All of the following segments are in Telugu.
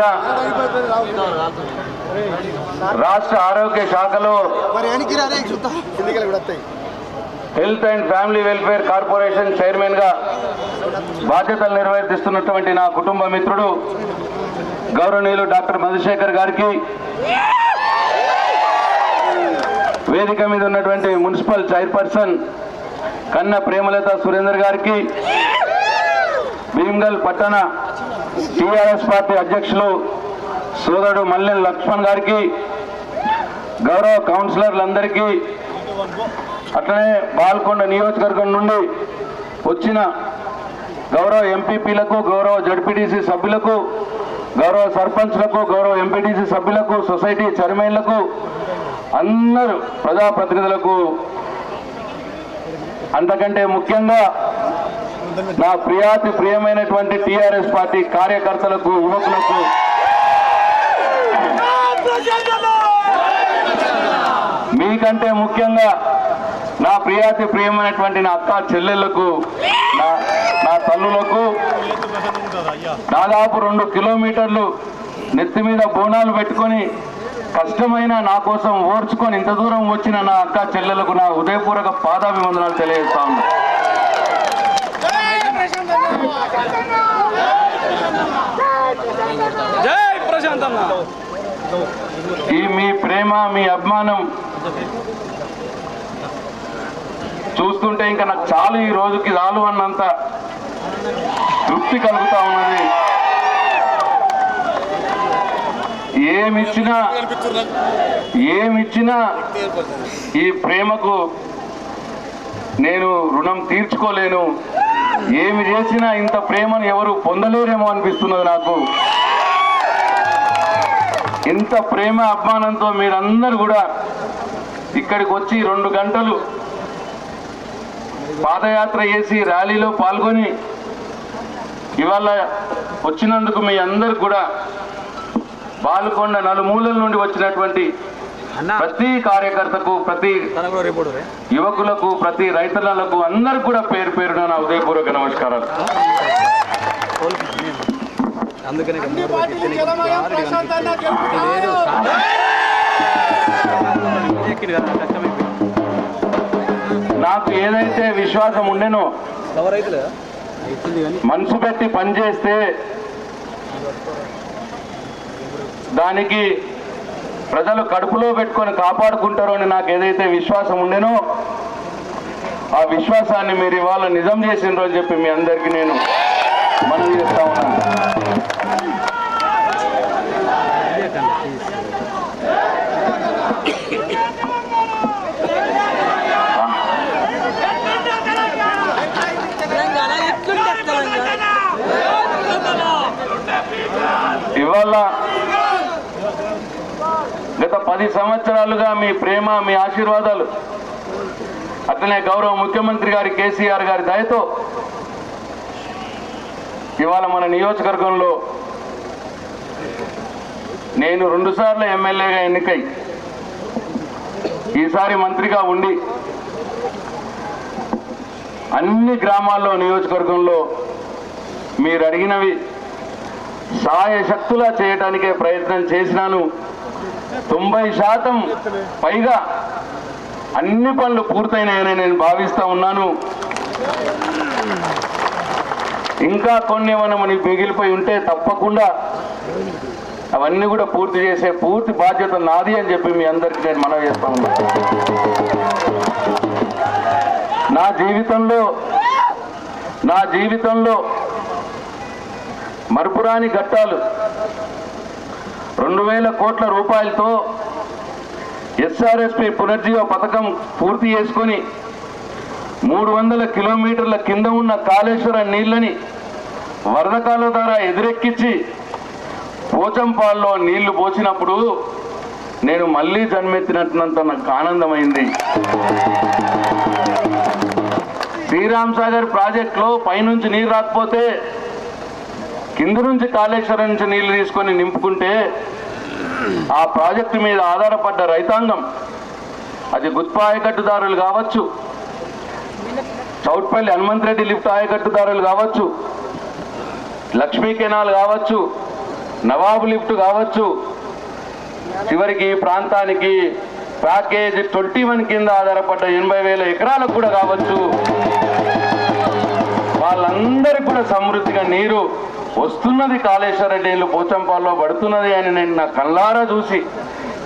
పేరిట రాష్ట్ర ఆరోగ్య శాఖలో health and family welfare corporation చైర్మన్గా బాధ్యతలు నిర్వర్తిస్తున్నటువంటి నా కుటుంబ మిత్రుడు గౌరవనీయులు డాక్టర్ మధుశేఖర్ గారికి వేదిక మీద ఉన్నటువంటి మున్సిపల్ చైర్పర్సన్ కన్న ప్రేమలత సురేందర్ గారికి భీమ్గల్ పట్టణ టీఆర్ఎస్ పార్టీ అధ్యక్షులు సోదరుడు మల్లెన్ లక్ష్మణ్ గారికి గౌరవ కౌన్సిలర్లందరికీ అట్లనే బాల్కొండ నియోజకవర్గం నుండి వచ్చిన గౌరవ ఎంపీపీలకు గౌరవ జడ్పీటీసీ సభ్యులకు గౌరవ సర్పంచ్లకు గౌరవ ఎంపీటీసీ సభ్యులకు సొసైటీ చైర్మన్లకు అందరూ ప్రజాప్రతినిధులకు అంతకంటే ముఖ్యంగా నా ప్రియాతి ప్రియమైనటువంటి టిఆర్ఎస్ పార్టీ కార్యకర్తలకు యువకులకు. మీకంటే ముఖ్యంగా నా ప్రియాతి ప్రియమైనటువంటి నా అక్క చెల్లెళ్ళకు నా నా తల్లులకు దాదాపు రెండు కిలోమీటర్లు నెత్తి మీద బోనాలు పెట్టుకొని కష్టమైన నా కోసం ఓర్చుకొని ఇంత దూరం వచ్చిన నా అక్క చెల్లెలకు నా ఉదయపూర్వక పాదాభివందనాలు తెలియజేస్తా ఉన్నా జై ప్రశాంత్ అన్న ఈ మీ ప్రేమ మీ అభిమానం చూస్తుంటే ఇంకా నాకు చాలు ఈ రోజుకి చాలు అన్నంత తృప్తి కలుగుతా ఉన్నది. ఏమిచ్చినా ఏమిచ్చినా ఈ ప్రేమకు నేను రుణం తీర్చుకోలేను. ఏమి చేసినా ఇంత ప్రేమను ఎవరు పొందలేరేమో అనిపిస్తున్నది నాకు. ఇంత ప్రేమ అభిమానంతో మీరందరూ కూడా ఇక్కడికి వచ్చి రెండు గంటలు పాదయాత్ర చేసి ర్యాలీలో పాల్గొని ఇవాళ వచ్చినందుకు మీ అందరు కూడా బాలుకొండ నలుమూలల నుండి వచ్చినటువంటి ప్రతి కార్యకర్తకు ప్రతి యువకులకు ప్రతి రైతులకు అందరికి కూడా పేరు పేరున నా ఉదయపూర్వక నమస్కారాలు. అందుకనే నాకు ఏదైతే విశ్వాసం ఉండేనో మనసు పెట్టి పనిచేస్తే దానికి ప్రజలు కడుపులో పెట్టుకొని కాపాడుకుంటారు అని నాకు ఏదైతే విశ్వాసం ఉండేనో ఆ విశ్వాసాన్ని మీరు ఇవాళ నిజం చేసిన అని చెప్పి మీ అందరికీ నేను మనం చేస్తా ఉన్నాను ఇదే కన్నా, ప్లీజ్. ఇవాళ గత పది సంవత్సరాలుగా మీ ప్రేమ మీ ఆశీర్వాదాలు. అట్లనే గౌరవ ముఖ్యమంత్రి గారి కేసీఆర్ గారి దయతో ఇవాళ మన నియోజకవర్గంలో నేను రెండుసార్లు ఎమ్మెల్యేగా ఎన్నికై ఈసారి మంత్రిగా ఉండి అన్ని గ్రామాల్లో నియోజకవర్గంలో మీరు అడిగినవి సాయశక్తులా చేయటానికే ప్రయత్నం చేసినాను. తొంభై శాతం పైగా అన్ని పనులు పూర్తయినాయని నేను భావిస్తా ఉన్నాను. ఇంకా కొన్ని ఏమైనా మనకి మిగిలిపోయి ఉంటే తప్పకుండా అవన్నీ కూడా పూర్తి చేసే పూర్తి బాధ్యత నాది అని చెప్పి మీ అందరికీ నేను మనవి చేస్తా ఉన్నా నా జీవితంలో నా జీవితంలో మరుపురాని ఘట్టాలు రెండు వేల కోట్ల రూపాయలతో ఎస్ఆర్ఎస్పి పునర్జీవ పథకం పూర్తి చేసుకొని మూడు వందల కిలోమీటర్ల కింద ఉన్న కాళేశ్వరం నీళ్ళని వరదకాల ద్వారా ఎదురెక్కించి పోచంపాల్లో నీళ్ళు పోసినప్పుడు నేను మళ్ళీ జన్మెత్తినట్టున్నంత నాకు ఆనందమైంది. శ్రీరామ్ సాగర్ ప్రాజెక్టులో పైనుంచి నీరు రాకపోతే కింద నుంచి కాళేశ్వరం నుంచి నీళ్ళు తీసుకొని నింపుకుంటే ఆ ప్రాజెక్టు మీద ఆధారపడ్డ రైతాంగం అది గుత్ప ఆయకట్టుదారులు కావచ్చు చౌట్పల్లి హనుమంతరెడ్డి లిఫ్ట్ ఆయకట్టుదారులు కావచ్చు లక్ష్మీ కెనాల్ కావచ్చు నవాబు లిఫ్ట్ కావచ్చు చివరికి ప్రాంతానికి ప్యాకేజ్ ట్వంటీ వన్ కింద ఆధారపడ్డ ఎనభై వేల ఎకరాలకు కూడా కావచ్చు. వాళ్ళందరికీ కూడా సమృద్ధిగా నీరు వస్తున్నది కాళేశ్వర నీళ్ళు పోచంపాల్లో పడుతున్నది అని నేను నా కళ్ళారా చూసి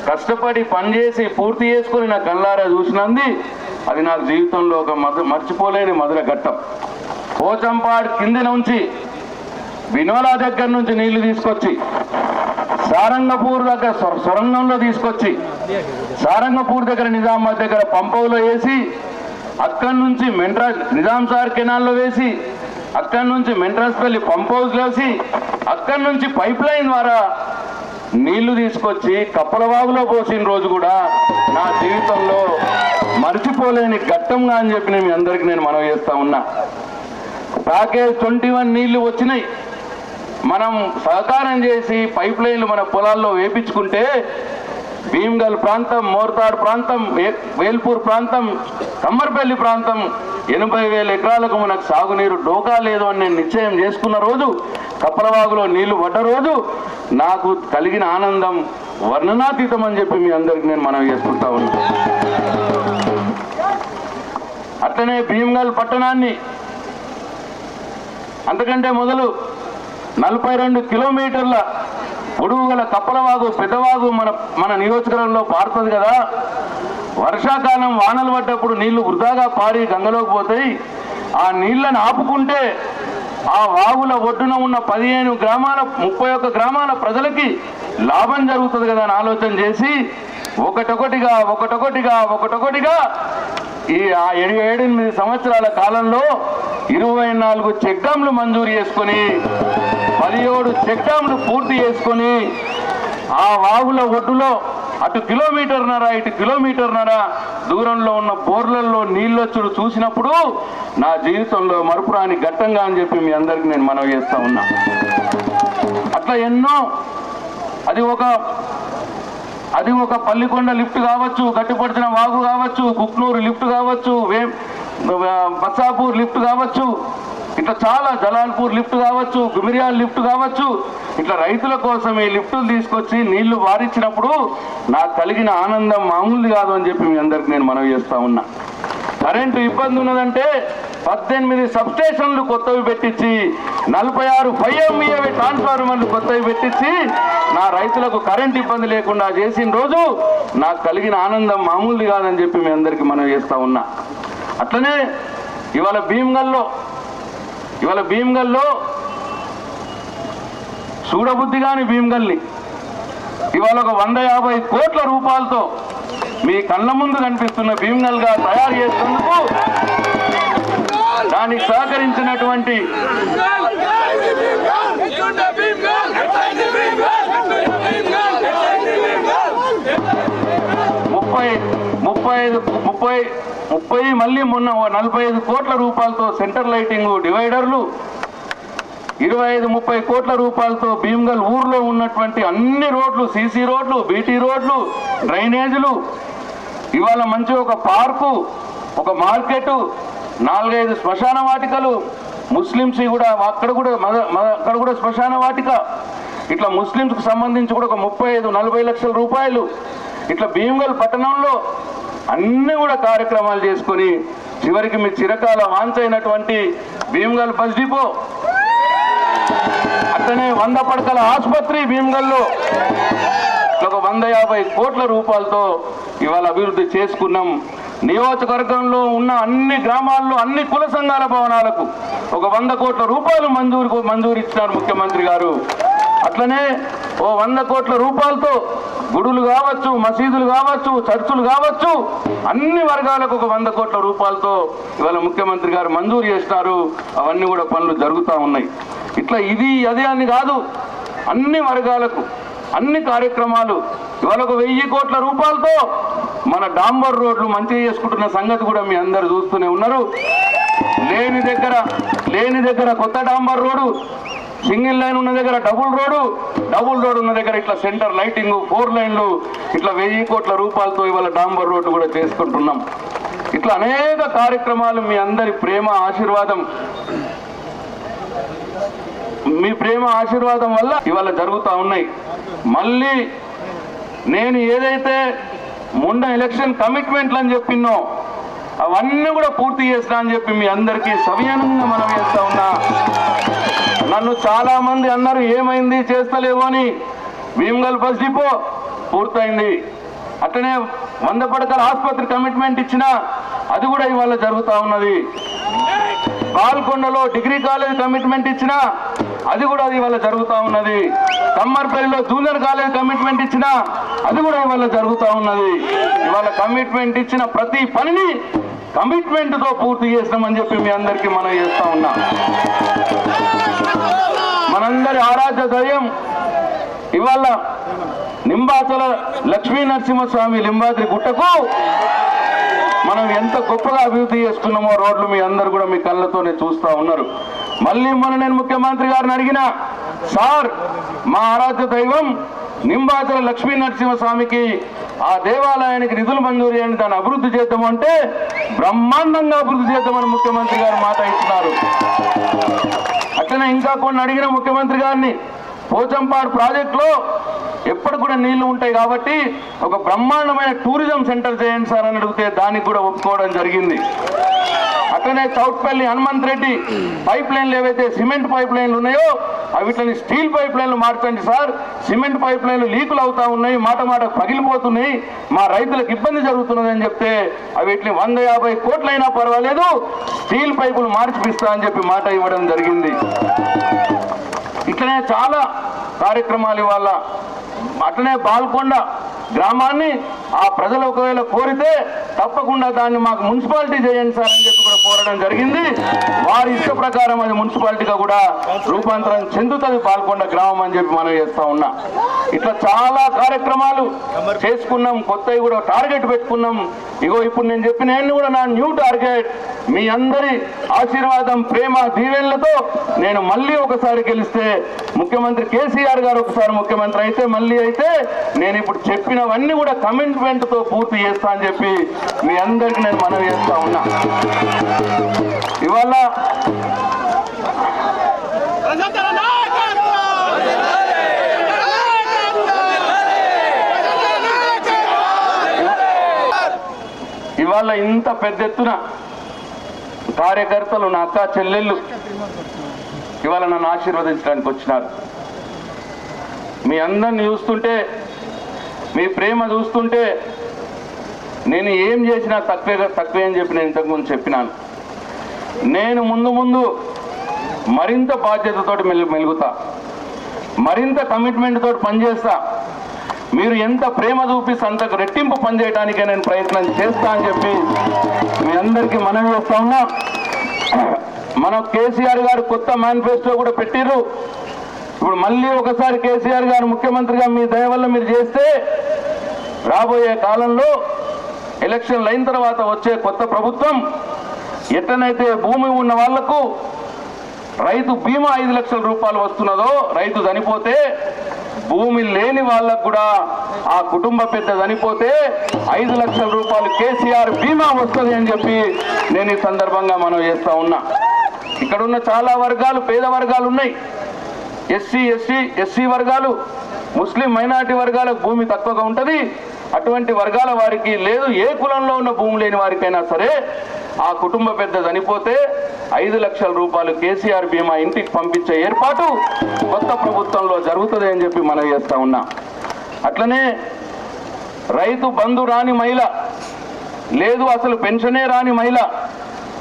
కష్టపడి పనిచేసి పూర్తి చేసుకొని నా కళ్ళారా చూసినంది అది నా జీవితంలో ఒక మధు మర్చిపోలేని మధుర ఘట్టం. పోచంపాడు కింది నుంచి వినోలా దగ్గర నుంచి నీళ్ళు తీసుకొచ్చి సారంగపూర్ దగ్గర సొరంగంలో తీసుకొచ్చి సారంగపూర్ దగ్గర నిజామాబాద్ దగ్గర పంపవులో వేసి అక్కడి నుంచి మెంట్రా నిజాం సార్ కెనాల్లో వేసి అక్కడి నుంచి మెంట్రాస్పల్లి పంప్ హౌస్ వేసి అక్కడి నుంచి పైప్ లైన్ ద్వారా నీళ్ళు తీసుకొచ్చి కప్పలవాగులో పోసిన రోజు కూడా నా జీవితంలో మర్చిపోలేని ఘట్టంగా అని చెప్పి నేను మీ అందరికీ నేను మనవి చేస్తా ఉన్నా. ప్యాకేజ్ ట్వంటీ వన్ నీళ్ళు వచ్చినాయి. మనం సహకారం చేసి పైప్ లైన్లు మన పొలాల్లో వేపించుకుంటే భీమ్గల్ ప్రాంతం మోర్తాడ్ ప్రాంతం వేల్పూర్ ప్రాంతం కమ్మర్పల్లి ప్రాంతం. ఎనభై వేల ఎకరాలకు మనకు సాగునీరు డోకా లేదు అని నేను నిశ్చయం చేసుకున్న రోజు కప్పలవాగులో నీళ్ళు పడ్డ రోజు నాకు కలిగిన ఆనందం వర్ణనాతీతం అని చెప్పి మీ అందరికి నేను మనవి చేసుకుంటా ఉన్నా అట్లనే భీమ్గల్ పట్టణాన్ని అంతకంటే మొదలు నలభై రెండు కిలోమీటర్ల గొడుగు గల కప్పలవాగు పెద్దవాగు మన మన నియోజకవర్గంలో పారుతుంది కదా. వర్షాకాలం వానలు పడ్డప్పుడు నీళ్ళు వృధాగా పారి గంగలోకి పోతాయి. ఆ నీళ్ళను ఆపుకుంటే ఆ వాగుల ఒడ్డున ఉన్న పదిహేను గ్రామాల ముప్పై ఒక్క గ్రామాల ప్రజలకి లాభం జరుగుతుంది కదా అని ఆలోచన చేసి ఒకటొకటిగా ఒకటొకటిగా ఒకటొకటిగా ఈ ఆ ఏడు ఏడెనిమిది సంవత్సరాల కాలంలో ఇరవై నాలుగు చెక్ మంజూరు చేసుకొని మూడు చెక్ డ్యాములు పూర్తి చేసుకొని ఆ వాగుల ఒడ్డులో అటు కిలోమీటర్నర ఇటు కిలోమీటర్నర దూరంలో ఉన్న బోర్లల్లో నీళ్ళొచ్చుడు చూసినప్పుడు నా జీవితంలో మరుపురాని ఘట్టంగా అని చెప్పి మీ అందరికి నేను మనవి చేస్తా ఉన్నా. అట్లా ఎన్నో అది ఒక అది ఒక పల్లికొండ లిఫ్ట్ కావచ్చు గట్టిపడిచిన వాగు కావచ్చు కుక్నూరు లిఫ్ట్ కావచ్చు వే బసాపూర్ లిఫ్ట్ కావచ్చు ఇట్లా చాలా జలాల్పూర్ లిఫ్ట్ కావచ్చు గుమిరియాల్ లిఫ్ట్ కావచ్చు. ఇట్లా రైతుల కోసం ఈ లిఫ్టులు తీసుకొచ్చి నీళ్ళు వారించినప్పుడు నాకు కలిగిన ఆనందం మామూలుది కాదు అని చెప్పి మీ అందరికి నేను మనవి చేస్తా ఉన్నా. కరెంటు ఇబ్బంది ఉన్నదంటే పద్దెనిమిది సబ్స్టేషన్లు కొత్తవి పెట్టించి నలభై ఆరు ఫైవ్ ట్రాన్స్ఫార్మర్లు కొత్తవి పెట్టించి నా రైతులకు కరెంట్ ఇబ్బంది లేకుండా చేసిన రోజు నాకు కలిగిన ఆనందం మామూలుది కాదని చెప్పి మీ అందరికీ మనం చేస్తా ఉన్నా. అట్లనే ఇవాళ భీమ్గల్లో ఇవాళ భీమ్గల్లో చూడబుద్ధి కాని భీమ్గల్ని ఇవాళ ఒక వంద యాభై కోట్ల రూపాయలతో మీ కళ్ళ ముందు కనిపిస్తున్న భీమ్గల్గా తయారు చేసేందుకు దానికి సహకరించినటువంటి ముప్పై ముప్పై ఐదు ముప్పై ముప్పై మళ్ళీ మొన్న నలభై ఐదు కోట్ల రూపాయలతో సెంటర్ లైటింగ్ డివైడర్లు ఇరవై ఐదు ముప్పై కోట్ల రూపాయలతో భీమ్గల్ ఊర్లో ఉన్నటువంటి అన్ని రోడ్లు సీసీ రోడ్లు బీటీ రోడ్లు డ్రైనేజీలు. ఇవాళ మంచి ఒక పార్కు ఒక మార్కెట్ నాలుగైదు శ్మశాన వాటికలు ముస్లింస్ కూడా అక్కడ కూడా మద- మద- అక్కడ కూడా శ్మశాన వాటిక. ఇట్లా ముస్లిమ్స్కి సంబంధించి కూడా ఒక ముప్పై ఐదు నలభై లక్షల రూపాయలు. ఇట్లా భీమ్గల్ పట్టణంలో అన్ని కూడా కార్యక్రమాలు చేసుకొని చివరికి మీ చిరకాల వాంచైనటువంటి భీమ్గల్ బస్ డిపో అట్లనే వంద పడకల ఆసుపత్రి భీమగల్లో. ఒక వంద యాభై కోట్ల రూపాయలతో ఇవాళ అభివృద్ధి చేసుకున్నాం. నియోజకవర్గంలో ఉన్న అన్ని గ్రామాల్లో అన్ని కుల సంఘాల భవనాలకు ఒక వంద కోట్ల రూపాయలు మంజూరు మంజూరు ఇచ్చినారు ముఖ్యమంత్రి గారు. అట్లనే ఓ వంద కోట్ల రూపాయలతో గుడులు కావచ్చు మసీదులు కావచ్చు చర్చులు కావచ్చు అన్ని వర్గాలకు ఒక వంద కోట్ల రూపాయలతో ఇవాళ ముఖ్యమంత్రి గారు మంజూరు చేసినారు. అవన్నీ కూడా పనులు జరుగుతూ ఉన్నాయి. ఇట్లా ఇది అదే అని కాదు. అన్ని వర్గాలకు అన్ని కార్యక్రమాలు ఇవాళ ఒక వెయ్యి కోట్ల రూపాయలతో మన డాంబర్ రోడ్లు మంచిగా చేసుకుంటున్న సంగతి కూడా మీ అందరు చూస్తూనే ఉన్నారు. లేని దగ్గర లేని దగ్గర కొత్త డాంబర్ రోడ్డు సింగిల్ లైన్ ఉన్న దగ్గర డబుల్ రోడ్డు డబుల్ రోడ్ ఉన్న దగ్గర ఇట్లా సెంటర్ లైటింగ్ ఫోర్ లైన్లు ఇట్లా వెయ్యి కోట్ల రూపాయలతో ఇవాళ డాంబర్ రోడ్డు కూడా చేసుకుంటున్నాం. ఇట్లా అనేక కార్యక్రమాలు మీ అందరి ప్రేమ ఆశీర్వాదం. మీ ప్రేమ ఆశీర్వాదం వల్ల ఇవాళ జరుగుతూ ఉన్నాయి. మళ్ళీ నేను ఏదైతే ముండ ఎలక్షన్ కమిట్మెంట్లు అని చెప్పినో అవన్నీ కూడా పూర్తి చేస్తా అని చెప్పి మీ అందరికీ సవియానంగా మనం చేస్తా ఉన్నా. నన్ను చాలా మంది అన్నారు ఏమైంది? చేస్తలేవు అని. భీమగల్ బస్ డిపో పూర్తయింది. అట్లనే వంద పడకల ఆసుపత్రి కమిట్మెంట్ ఇచ్చిన అది కూడా ఇవాళ జరుగుతూ ఉన్నది. పాల్కొండలో డిగ్రీ కాలేజ్ కమిట్మెంట్ ఇచ్చిన అది కూడా ఇవాళ జరుగుతూ ఉన్నది. కమ్మర్పల్లిలో జూనియర్ కాలేజ్ కమిట్మెంట్ ఇచ్చిన అది కూడా ఇవాళ జరుగుతూ ఉన్నది. ఇవాళ కమిట్మెంట్ ఇచ్చిన ప్రతి పనిని కమిట్మెంట్తో పూర్తి చేస్తామని చెప్పి మీ అందరికీ మనం చేస్తా ఉన్నాం. మనందరి ఆరాధ్య దైవం ఇవాళ నింబాచల లక్ష్మీ నరసింహస్వామి లింబాద్రి గుట్టకు మనం ఎంత గొప్పగా అభివృద్ధి చేసుకున్నామో రోడ్లు మీ అందరు కూడా మీ కళ్ళతోనే చూస్తా ఉన్నారు. మళ్ళీ మొన్న నేను ముఖ్యమంత్రి గారిని అడిగిన సార్ మా ఆరాధ్య దైవం నింబాచల లక్ష్మీ నరసింహస్వామికి ఆ దేవాలయానికి నిధులు మంజూరు చేయండి దాన్ని అభివృద్ధి చేద్దామంటే బ్రహ్మాండంగా అభివృద్ధి చేద్దామని ముఖ్యమంత్రి గారు మాట ఇస్తున్నారు అట్లనే ఇంకా కొన్ని అడిగిన ముఖ్యమంత్రి గారిని పోచంపాడు ప్రాజెక్టులో ఎప్పుడు కూడా నీళ్ళు ఉంటాయి కాబట్టి ఒక బ్రహ్మాండమైన టూరిజం సెంటర్ చేయండి సార్ అని అడిగితే దానికి కూడా ఒప్పుకోవడం జరిగింది. అట్లనే చౌట్పల్లి హనుమంత్ రెడ్డి పైప్ లైన్లు ఏవైతే సిమెంట్ పైప్ లైన్లు ఉన్నాయో అవిట్లని స్టీల్ పైప్ లైన్లు మార్చండి సార్. సిమెంట్ పైప్ లైన్లు లీకులు అవుతా ఉన్నాయి మాట మాట పగిలిపోతున్నాయి. మా రైతులకు ఇబ్బంది జరుగుతున్నదని చెప్తే అవిటిని వంద యాభై కోట్లైనా పర్వాలేదు స్టీల్ పైపులు మార్చిపిస్తా అని చెప్పి మాట ఇవ్వడం జరిగింది. ఇట్లనే చాలా కార్యక్రమాలు ఇవాళ అట్లనే బాల్కొండ గ్రామాన్ని ఆ ప్రజలు ఒకవేళ కోరితే తప్పకుండా దాన్ని మాకు మున్సిపాలిటీ చేయండి సార్ అని చెప్పి మారడం జరిగింది. వారి ఇష్ట ప్రకారం అది మున్సిపాలిటీగా కూడా రూపాంతరం చెందుతుంది పాల్కొండ గ్రామం అని చెప్పి మనం చేస్తా ఉన్నా. ఇట్లా చాలా కార్యక్రమాలు చేసుకున్నాం. కొత్తవి కూడా టార్గెట్ పెట్టుకున్నాం. ఇగో ఇప్పుడు నేను చెప్పిన కూడా నా న్యూ టార్గెట్. మీ అందరి ఆశీర్వాదం ప్రేమ దీవెనలతో నేను మళ్ళీ ఒకసారి గెలిస్తే ముఖ్యమంత్రి కేసీఆర్ గారు ఒకసారి ముఖ్యమంత్రి అయితే మళ్ళీ అయితే నేను ఇప్పుడు చెప్పినవన్నీ కూడా కమిట్మెంట్తో పూర్తి చేస్తా అని చెప్పి మీ అందరికి నేను మనవి చేస్తా ఉన్నా. ఇవాళ ఇవాళ ఇంత పెద్ద ఎత్తున కార్యకర్తలు నా అక్క చెల్లెళ్ళు ఇవాళ నన్ను ఆశీర్వదించడానికి వచ్చినారు. మీ అందరిని చూస్తుంటే మీ ప్రేమ చూస్తుంటే నేను ఏం చేసినా తక్కువే తక్కువే అని చెప్పి నేను ఇంతకుముందు చెప్పినాను. నేను ముందు ముందు మరింత బాధ్యతతోటి మెలు మెలుగుతా. మరింత కమిట్మెంట్ తోటి పనిచేస్తా. మీరు ఎంత ప్రేమ చూపిస్తే అంతకు రెట్టింపు పనిచేయడానికే నేను ప్రయత్నం చేస్తా అని చెప్పి మీ అందరికీ మనం చేస్తా ఉన్నా. మన కేసీఆర్ గారు కొత్త మేనిఫెస్టో కూడా పెట్టిర్రు. ఇప్పుడు మళ్ళీ ఒకసారి కేసీఆర్ గారు ముఖ్యమంత్రిగా మీ దయ వల్ల మీరు చేస్తే రాబోయే కాలంలో ఎలక్షన్లు అయిన తర్వాత వచ్చే కొత్త ప్రభుత్వం ఎట్టనైతే భూమి ఉన్న వాళ్ళకు రైతు బీమా ఐదు లక్షల రూపాయలు వస్తున్నదో రైతు చనిపోతే భూమి లేని వాళ్ళకు కూడా ఆ కుటుంబ పెద్ద చనిపోతే ఐదు లక్షల రూపాయలు కేసీఆర్ బీమా వస్తుంది అని చెప్పి నేను ఈ సందర్భంగా మనం చేస్తా ఉన్నా. ఇక్కడ ఉన్న చాలా వర్గాలు పేద వర్గాలు ఉన్నాయి. ఎస్సీ ఎస్సీ ఎస్సీ వర్గాలు ముస్లిం మైనారిటీ వర్గాలకు భూమి తక్కువగా ఉంటుంది. అటువంటి వర్గాల వారికి లేదు ఏ కులంలో ఉన్న భూమి లేని వారికైనా సరే ఆ కుటుంబ పెద్ద చనిపోతే ఐదు లక్షల రూపాయలు కేసీఆర్ బీమా ఇంటికి పంపించే ఏర్పాటు కొత్త ప్రభుత్వంలో జరుగుతుంది అని చెప్పి మనం చేస్తా ఉన్నా. అట్లనే రైతు బంధు రాని మహిళ లేదు అసలు పెన్షనే రాని మహిళ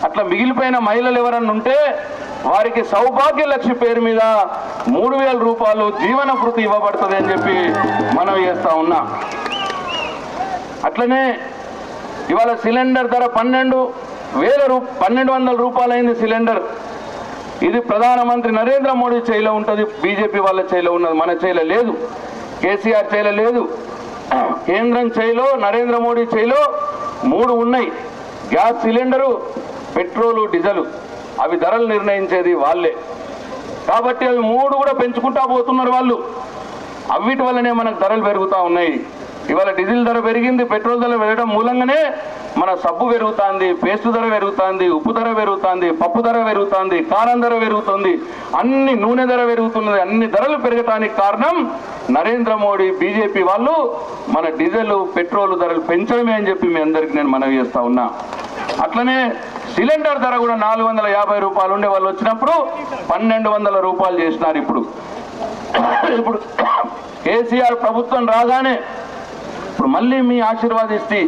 అట్లా మిగిలిపోయిన మహిళలు ఎవరన్నా ఉంటే వారికి సౌభాగ్య లక్ష్య పేరు మీద మూడు వేల రూపాయలు జీవన భృతి ఇవ్వబడుతుంది అని చెప్పి మనం చేస్తా ఉన్నా. అట్లనే ఇవాళ సిలిండర్ ధర పన్నెండు వేల రూ పన్నెండు వందల రూపాయలైంది సిలిండర్. ఇది ప్రధానమంత్రి నరేంద్ర మోడీ చేయిలో ఉంటుంది బీజేపీ వాళ్ళ చేయిలో ఉన్నది మన చేయిలో లేదు. కేసీఆర్ చేయిలో లేదు. కేంద్రం చేయిలో నరేంద్ర మోడీ చేయిలో మూడు ఉన్నాయి. Gas cylinder petrol diesel. అవి ధరలు నిర్ణయించేది వాళ్ళే. కాబట్టి అవి మూడు కూడా పెంచుకుంటా పోతున్నారు వాళ్ళు. అవిటి వల్లనే మనకు ధరలు పెరుగుతూ ఉన్నాయి. ఇవాళ డీజిల్ ధర పెరిగింది పెట్రోల్ ధర పెరగడం మూలంగానే మన సబ్బు పెరుగుతుంది పేస్ట్ ధర పెరుగుతుంది ఉప్పు ధర పెరుగుతుంది పప్పు ధర పెరుగుతుంది కారం ధర పెరుగుతుంది అన్ని నూనె ధర పెరుగుతున్నది అన్ని ధరలు పెరగటానికి కారణం నరేంద్ర మోడీ బీజేపీ వాళ్ళు మన డీజిల్ పెట్రోల్ ధరలు పెంచడమే అని చెప్పి మీ అందరికి నేను మనవి చేస్తా ఉన్నా. అట్లనే సిలిండర్ ధర కూడా నాలుగు వందల యాభై రూపాయలు ఉండే వాళ్ళు వచ్చినప్పుడు పన్నెండు వందల రూపాయలు చేసినారు ఇప్పుడు. ఇప్పుడు కేసీఆర్ ప్రభుత్వం రాగానే ఇప్పుడు మళ్ళీ మీ ఆశీర్వాదిస్తే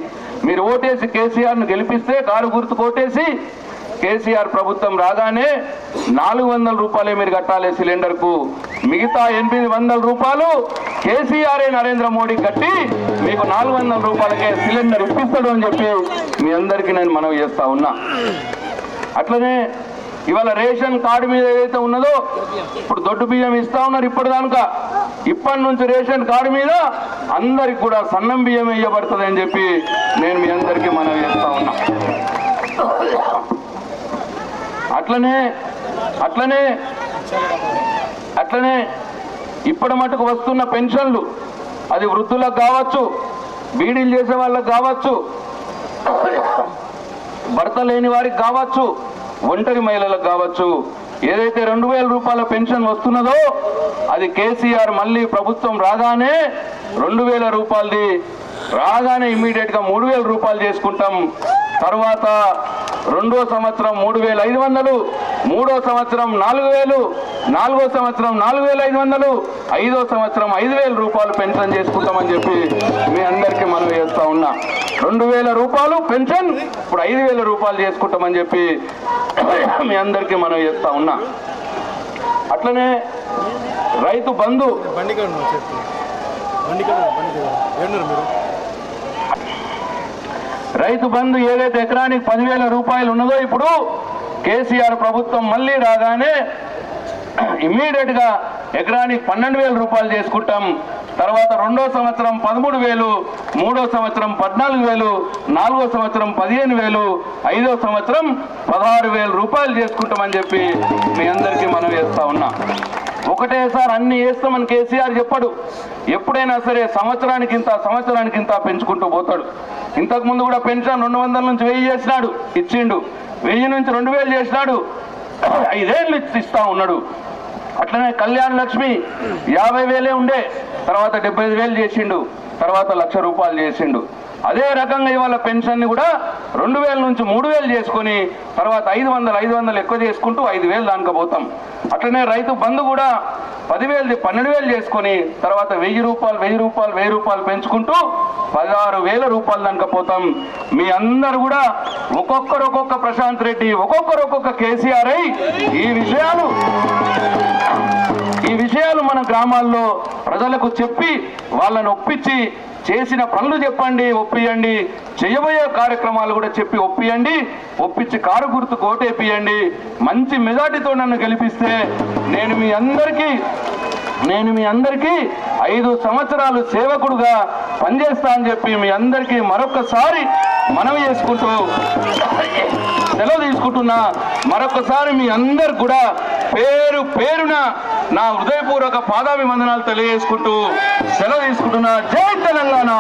మీరు ఓటేసి కేసీఆర్ను గెలిపిస్తే కారు గుర్తు కోటేసి కేసీఆర్ ప్రభుత్వం రాగానే నాలుగు వందల రూపాయలే మీరు కట్టాలి సిలిండర్కు. మిగతా ఎనిమిది వందల రూపాయలు కేసీఆర్ఏ నరేంద్ర మోడీ కట్టి మీకు నాలుగు వందల రూపాయలకే సిలిండర్ ఇప్పిస్తాడు అని చెప్పి మీ అందరికీ నేను మనవి చేస్తా ఉన్నా. అట్లనే ఇవాళ రేషన్ కార్డు మీద ఏదైతే ఉన్నదో ఇప్పుడు దొడ్డు బియ్యం ఇస్తా ఉన్నారు ఇప్పటిదానుక. ఇప్పటి నుంచి రేషన్ కార్డు మీద అందరికి కూడా సన్నం బియ్యం వేయబడుతుంది అని చెప్పి నేను మీ అందరికీ మనవి చేస్తా ఉన్నా. అట్లనే అట్లనే అట్లనే ఇప్పటి మటుకు వస్తున్న పెన్షన్లు అది వృద్ధులకు కావచ్చు బీడీలు చేసే వాళ్ళకి కావచ్చు భర్త లేని వారికి కావచ్చు ఒంటరి మహిళలకు కావచ్చు ఏదైతే రెండు వేల రూపాయల పెన్షన్ వస్తున్నదో అది కేసీఆర్ మళ్ళీ ప్రభుత్వం రాగానే రెండు వేల రూపాయలది రాగానే ఇమ్మీడియట్గా మూడు వేల రూపాయలు చేసుకుంటాం. తర్వాత రెండో సంవత్సరం మూడు వేల ఐదు వందలు మూడో సంవత్సరం నాలుగు వేలు నాలుగో సంవత్సరం నాలుగు వేల ఐదు వందలు ఐదో సంవత్సరం ఐదు వేల రూపాయలు పెన్షన్ చేసుకుంటామని చెప్పి మీ అందరికీ మనం చేస్తా ఉన్నా. రెండు వేల రూపాయలు పెన్షన్. ఇప్పుడు ఐదు వేల రూపాయలు చేసుకుంటామని చెప్పి మీ అందరికీ మనం చేస్తా ఉన్నా. అట్లనే రైతు బంధు. బండి రైతు బంధు ఏదైతే ఎకరానికి పదివేల రూపాయలు ఉన్నదో ఇప్పుడు కేసీఆర్ ప్రభుత్వం మళ్ళీ రాగానే ఇమ్మీడియట్గా ఎకరానికి పన్నెండు వేల రూపాయలు చేసుకుంటాం. తర్వాత రెండో సంవత్సరం పదమూడు వేలు మూడో సంవత్సరం పద్నాలుగు వేలు నాలుగో సంవత్సరం పదిహేను వేలు ఐదో సంవత్సరం పదహారు వేల రూపాయలు చేసుకుంటామని చెప్పి మీ అందరికీ మనం వేస్తా ఉన్నా. ఒకటేసారి అన్ని వేస్తామని కేసీఆర్ చెప్పాడు. ఎప్పుడైనా సరే సంవత్సరానికి ఇంత సంవత్సరానికి ఇంత పెంచుకుంటూ పోతాడు. ఇంతకు ముందు కూడా పెన్షన్ రెండు వందల నుంచి వెయ్యి చేసినాడు ఇచ్చిండు. వెయ్యి నుంచి రెండు వేలు చేసినాడు. ఐదేళ్ళు ఇస్తా ఉన్నాడు. అట్లనే కళ్యాణ లక్ష్మి యాభై వేలే ఉండే తర్వాత డెబ్బై ఐదు వేలు చేసిండు తర్వాత లక్ష రూపాయలు చేసిండు. అదే రకంగా ఇవాళ పెన్షన్ని కూడా రెండు వేల నుంచి మూడు వేలు చేసుకొని తర్వాత ఐదు వందలు ఐదు వందలు ఎక్కువ చేసుకుంటూ ఐదు వేలు దానికి పోతాం. అట్లనే రైతు బంధు కూడా పదివేలు పన్నెండు వేలు చేసుకొని తర్వాత వెయ్యి రూపాయలు వెయ్యి రూపాయలు వెయ్యి రూపాయలు పెంచుకుంటూ పదహారు వేల రూపాయలు దానికి పోతాం. మీ అందరు కూడా ఒక్కొక్కరు ఒక్కొక్క ప్రశాంత్ రెడ్డి ఒక్కొక్కరు ఒక్కొక్క కేసీఆర్ అయి ఈ విషయాలు ఈ విషయాలు మన గ్రామాల్లో ప్రజలకు చెప్పి వాళ్ళని ఒప్పించి చేసిన పనులు చెప్పండి ఒప్పియండి. చేయబోయే కార్యక్రమాలు కూడా చెప్పి ఒప్పియండి. ఒప్పించి కారు గుర్తు కోటేపియండి. మంచి మెజార్టీతో నన్ను గెలిపిస్తే నేను మీ అందరికీ నేను మీ అందరికీ ఐదు సంవత్సరాలు సేవకుడుగా పనిచేస్తా అని చెప్పి మీ అందరికీ మరొకసారి మనవి చేసుకుంటూ సెలవు తీసుకుంటున్నా. మరొకసారి మీ అందరికి కూడా పేరు పేరున నా హృదయపూర్వక పాదాభివందనాలు తెలియజేసుకుంటూ సెలవు తీసుకుంటున్నా. జై తెలంగాణ!